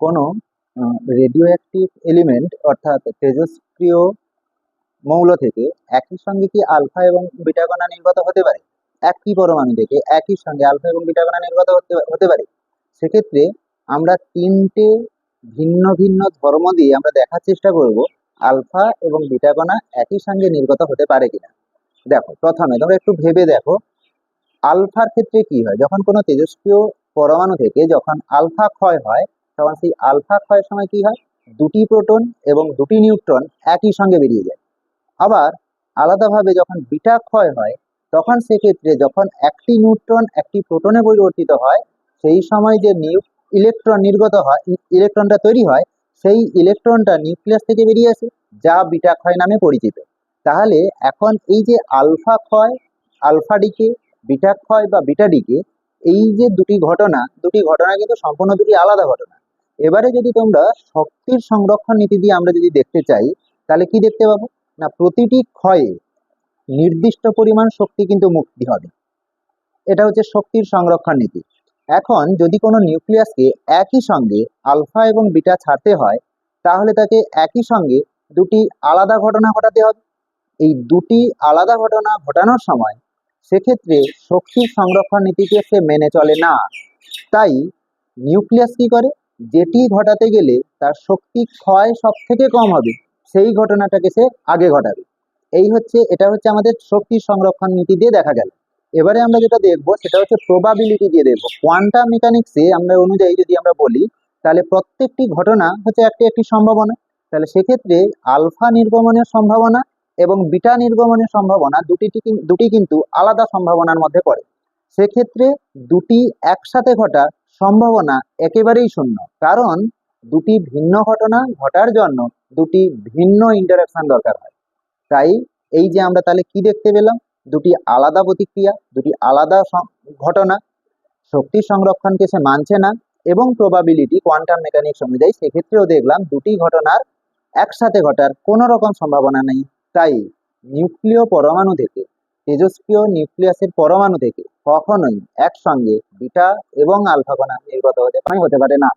কোনো radio active element অর্থাৎ তেজস্ক্রিয় মৌল থেকে একই সঙ্গে কি আলফা এবং বিটা কণা নির্গত হতে পারে? একই পরমাণু থেকে একই সঙ্গে আলফা এবং বিটা কণা নির্গত হতে হতে পারে। সেক্ষেত্রে আমরা তিনটে ভিন্ন ভিন্ন ধর্ম দিয়ে আমরা দেখার চেষ্টা করব আলফা এবং বিটা কণা একই সঙ্গে নির্গত হতে পারে কিনা। দেখো, প্রথমে তোমরা একটু ভেবে দেখো আলফার ক্ষেত্রে কি হয়? যখন কোনো তেজস্ক্রিয় পরমাণু থেকে যখন আলফা ক্ষয় হয় তখন সেই আলফা ক্ষয়ের সময় কি হয়? দুটি প্রোটন এবং দুটি নিউট্রন একই সঙ্গে বেরিয়ে যায়। আবার আলাদাভাবে যখন বিটা ক্ষয় হয়, তখন সেক্ষেত্রে যখন একটি নিউট্রন একটি প্রোটনে পরিবর্তিত হয়, সেই সময় যে নিউ ইলেকট্রন নির্গত হয় ইলেকট্রনটা তৈরি হয়, সেই ইলেকট্রনটা নিউক্লিয়াস থেকে বেরিয়ে আসে, যা বিটা ক্ষয় নামে পরিচিত। তাহলে এখন এই যে আলফা ক্ষয়, আলফা ডিকে, বিটা ক্ষয় বা বিটা ডিকে, এই যে দুটি ঘটনা দুটি ঘটনা কিন্তু সম্পূর্ণ দুটি আলাদা ঘটনা। এবারে যদি তোমরা শক্তির সংরক্ষণ নীতি দিয়ে আমরা যদি দেখতে চাই, তাহলে কি দেখতে পাবো? না, প্রতিটি ক্ষয়ে নির্দিষ্ট পরিমাণ শক্তি কিন্তু মুক্তি হবে। এটা হচ্ছে শক্তির সংরক্ষণ নীতি। এখন যদি কোনো নিউক্লিয়াসকে একই সঙ্গে আলফা এবং বিটা ছাড়তে হয়, তাহলে তাকে একই সঙ্গে দুটি আলাদা ঘটনা ঘটাতে হবে। এই দুটি আলাদা ঘটনা ঘটানোর সময় সেক্ষেত্রে শক্তির সংরক্ষণ নীতিকে সে মেনে চলে না। তাই নিউক্লিয়াস কি করে? যেটি ঘটাতে গেলে তার শক্তি ক্ষয় সব থেকে কম হবে, সেই ঘটনাটাকে সে আগে ঘটাবে। এই হচ্ছে, এটা হচ্ছে আমাদের শক্তির সংরক্ষণ নীতি দিয়ে দেখা গেল। এবারে আমরা যেটা দেখব, সেটা হচ্ছে প্রবাবিলিটি দিয়ে দেখব। কোয়ান্টাম মেকানিক্সে আমরা অনুযায়ী যদি আমরা বলি, তাহলে প্রত্যেকটি ঘটনা হচ্ছে একটি একটি সম্ভাবনা। তাহলে সেক্ষেত্রে আলফা নির্গমনের সম্ভাবনা এবং বিটা নির্গমনের সম্ভাবনা দুটি দুটি কিন্তু আলাদা সম্ভাবনার মধ্যে পড়ে। সেক্ষেত্রে দুটি একসাথে ঘটা সম্ভাবনা একেবারেই শূন্য। কারণ দুটি ভিন্ন ঘটনা ঘটার জন্য দুটি ভিন্ন ইন্টারাকশন দরকার হয়। তাই এই যে আমরা তাহলে কি দেখতে পেলাম? দুটি আলাদা প্রতিক্রিয়া, দুটি আলাদা ঘটনা। শক্তি সংরক্ষণকে সে মানছে না এবং প্রবাবিলিটি কোয়ান্টাম মেকানিক্স অনুযায়ী সেক্ষেত্রেও দেখলাম দুটি ঘটনার একসাথে ঘটার কোনো রকম সম্ভাবনা নেই। তাই নিউক্লিয় পরমাণু থেকে তেজস্ক্রিয় নিউক্লিয়াসের পরমাণু থেকে কখনোই একসঙ্গে বিটা এবং আলফা কণা নির্গত হতে পারে হতে পারে না।